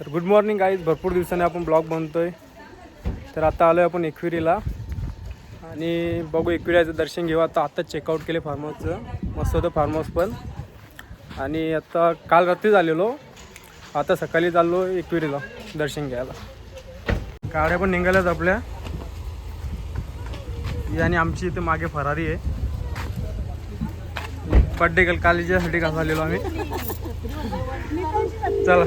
तर good morning guys भरपूर दिवसांनी आपण ब्लॉग बनतोय. तर आता आलो आहे आपण एकविरीला. आणि बघू एकविराचं दर्शन घेऊ. आता आत्ताच चेकआउट केले फार्म हाऊसचं मस्त होतं फार्म हाऊस पण. आणि आता काल रात्री झालेलो. आता सकाळी चाललो एकविरीला दर्शन घ्यायला. गाड्या पण निघाल्याच आपल्या. आणि आमची इथे मागे फरारी आहे. बड्डे काल कालीच्यासाठी कसं आलेलो आम्ही. चला.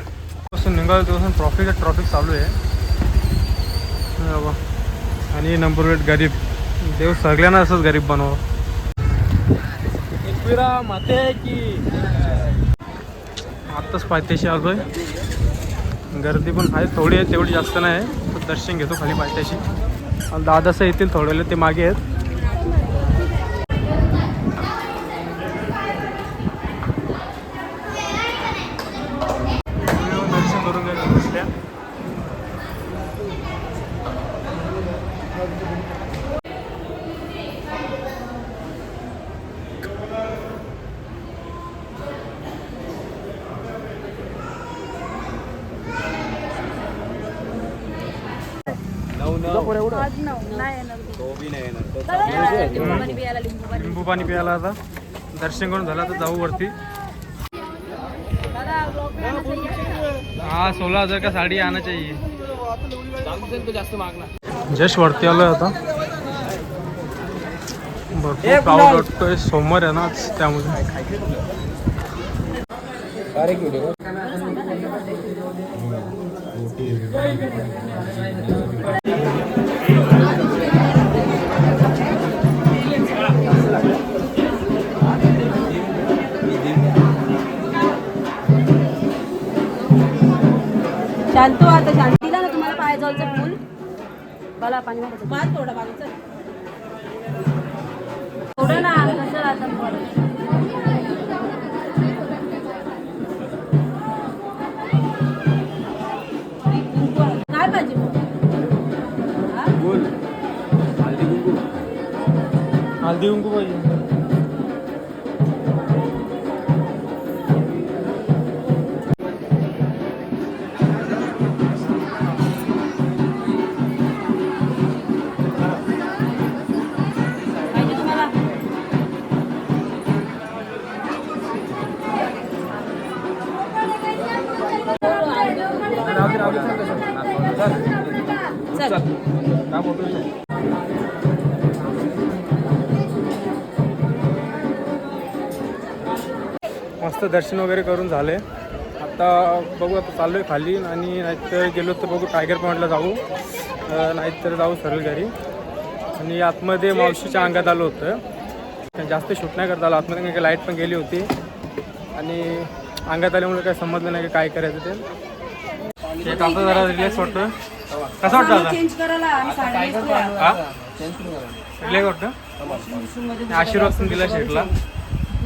पासून निघालो तेव्हापासून ट्रॉफिक ट्रॉफिक चालू आहे. आणि नंबर वेट गरीब. देव सगळ्यांना असंच गरीब बनव. माते की. आत्ताच पायथ्याशी आलोय. गर्दी पण आहे थोडी आहे तेवढी जास्त नाही आहे. दर्शन घेतो खाली पायथ्याशी. आणि दादासं येतील थोडे ते मागे आहेत दर्शन करून घ्या बसल्या आज नऊ नाही येणार लिंबू पाणी प्यायला आता. दर्शन करून झालं तर जाऊ वरती. हा सोळा हजार का साडी आणायची. जास्त मागणार जस्ट वरती आलोय आता. भरपूर क्राऊड वाटतोय सोमवार आहे ना आज त्यामुळे. शांतो आता शांतीला ना तुम्हाला फुल मला पाणी पाच थोडं पाणी चल थोडं ना कसं राहतं काय पाहिजे मग? हा? हल्दी कुंकू. पाहिजे मस्त दर्शन वगैरे करून झाले. आता बघू आता चाललो आहे खाली आणि नाहीतर गेलो तर बघू टायगर पॉईंटला जाऊ. नाहीतर जाऊ सरळ घरी. आणि आतमध्ये मावशीच्या अंगात आलो होतं. जास्त शूट नाही करता आलं. आतमध्ये काही लाइट पण गेली होती. आणि अंगात आल्यामुळे काही समजलं नाही की काय करायचं ते. एक आता जरा रिलॅक्स वाटतं. कसं वाटतं आता? चेंज करायला आम्ही साडी नेसलोय. हा? रिलॅक्स वाटतं? आशीर्वाद पण दिला शेटला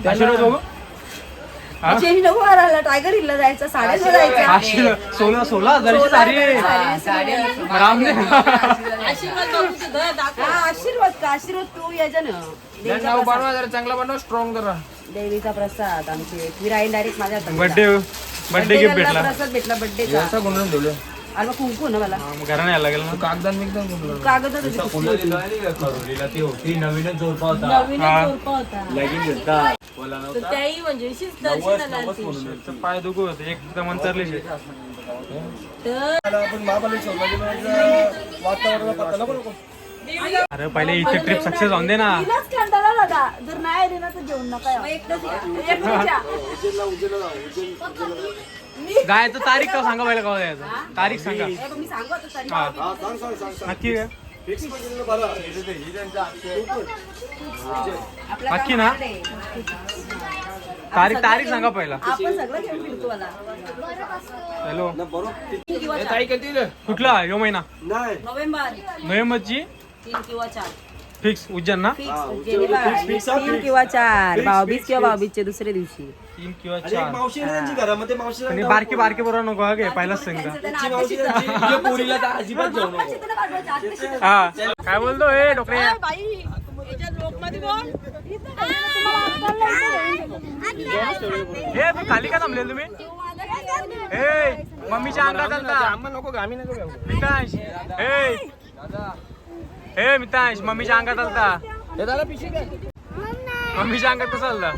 आशीर्वाद बघू हा? चेंज नको करायला. टायगर हिलला जायचं साड्याला जायचं. आशीर्वाद सोळा सोळा हजाराची साडी रामने आशीर्वाद बघू तुझं, दाखव. हा, आशीर्वाद का? आशीर्वाद तू यायचा ना देवीचा प्रसाद. चांगला बनव स्ट्रॉंग जरा. देवीचा प्रसाद आमचे विराई डायरेक्ट माझ्या हातात बर्थडे बर्थडे गिफ्ट भेटला. प्रसाद भेटला बर्थडेचा असं गुंडून ठेवलं? आणि मग कुंकू ना मला. मग घराने यायला लागेल ना. कागदान मी एकदम गुंडून कागद होती. कुठली होती? नवीनच जोडपा होता. नवीनच हा. जोडपा होता. लगीन घेतला तर त्याही म्हणजे. तर पाय दुखू होते एकदम अंतरले शेट तर आपण महाबळेश्वरला गेलो वातावरण पत्ता नको नको. अरे पहिले इथे ट्रिप सक्सेस होऊन दे ना. तिलाच दादा जर नाही आली ना तर जेवण नका यावं. एकटंच या. एकटंच या. जायचं तारीख का सांगा पहिला कवा जायचं तारीख सांगा. हे बघ, मी सांगू आता तरी. हा. नक्की काय आपल्या नक्की ना? तारीख तारीख सांगा पहिला. आपण सगळं घेऊन फिरतो मला हॅलो. तीन किंवा चार. ताई किती? कुठला? यो महिना. नोव्हेंबर. नोव्हेंबरची? तीन किंवा चार. फिक्स उज्जैन ना? फिक्स. तीन किंवा चार. भाऊबीज किंवा भाऊबीजच्या दुसऱ्या दिवशी. तीन किंवा चार. मावशी आहे त्यांची घरामध्ये मावशी आणि बारकी बारकी बरोबर नको हा घे पहिलाच सांगा त्यांचं मावशी त्यांची तुझ्या पोरीला तर अजिबात घेऊ नको. त्यांना पाठवायचं. आत्ताशी हा काय बोलतो हे डोकरे हे खाली का थांबले तुम्ही? ए मम्मीच्या अंगात आलता. नको आम्ही नको घेऊ. मितांश ए ए मितांश मम्मीच्या अंगात आलता. हे काय? मम्मीच्या अंगात कसं आलता?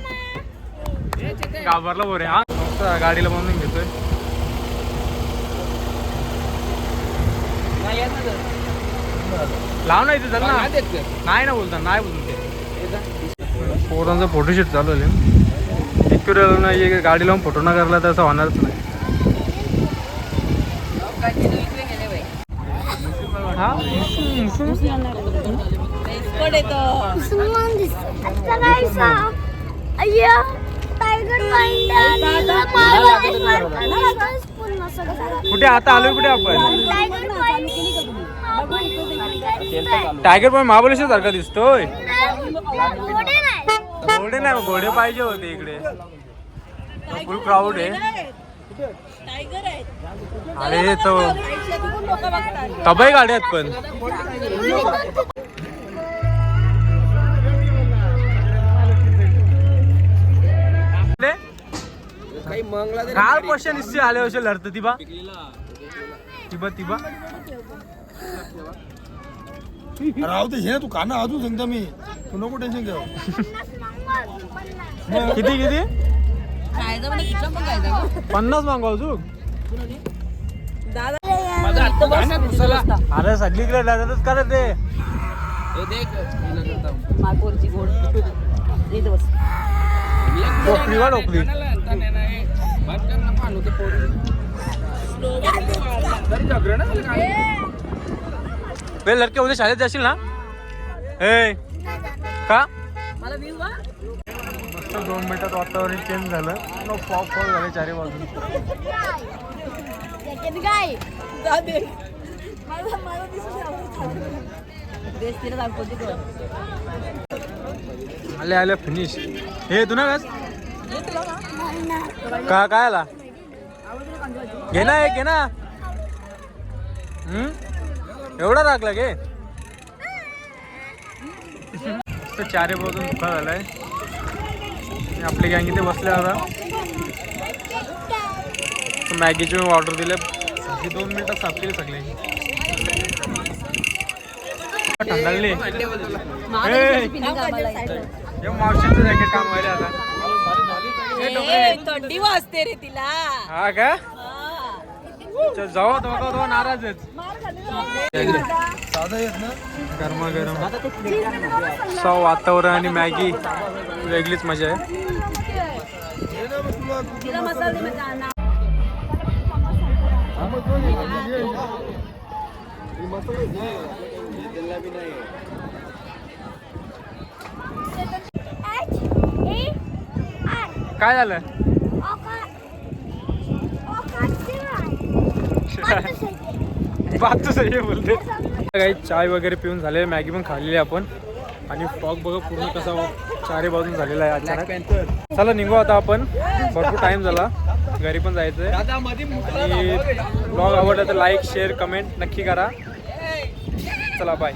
घाबरला बोरे हा. गाडीला बांधून घेतोय. लाव ना इथे चल ना. नाही ना बोलता नाही बोलतो ते. पोरांचा फोटोशूट चालू आहे. इकडे ना ये गाडी लावून फोटो ना करला तर असं होणारच नाही. हा? कोण येतं मुसलमान दिसत करायचा अय्या टायगर कुठे? आता आलो कुठे आपण? टायगर पण महाबळेश्वर सारखा दिसतोय. घोडे नाही घोडे पाहिजे होते इकडे. फुल क्राऊड आहे. अरे तो तबाई गाड्या आहेत पण. काल क्वेश्चन निश्चित आले असेल लढत तिबा. तिबा तिबा. राहू दे हे ना तू काना अजून सांगतो मी. तू नको टेन्शन घेऊ. किती किती? पन्नास मागू अजून दादा. अरे सगळीकडे लढतच करत ते टोपली वा टोपली वे लडके उद्या शाळेत जाशील ना? ए का? मला व्ह्यू दोन मिनिटात वातावरण चेंज झालं. फॉग फॉग झाले चारी बाजून. आले आले फिनिश हे तू ना का काय आला? घे ना एक घे ना. एवढा लागला घे. चारे बाजून धुका झालाय. आपली गँग इथे बसले आता. मॅगीची मी ऑर्डर दिले. ही दोन मिनिटात साफ केली सगळे. थंडाळली ए! हे मावशीचं जॅकेट काम व्हायला आता थंडी वाजते रे तिला. हा का? चल, जाऊ दोघा नाराजच साधा येत ना? गरमा गरम सौ वातावरण आणि मॅगी. वेगळीच मजा आहे. काय झालं? बात सही बोलते. काही चाय वगैरे पिऊन झाले मॅगी पण खाल्लेली आपण. आणि फॉग बघा पूर्ण कसा चारी बाजून झालेला आहे अचानक. चला निघू आता आपण. भरपूर टाइम झाला. घरी पण जायचंय. दादा मध्ये आणि ब्लॉग आवडला तर लाईक शेअर कमेंट नक्की करा. चला बाय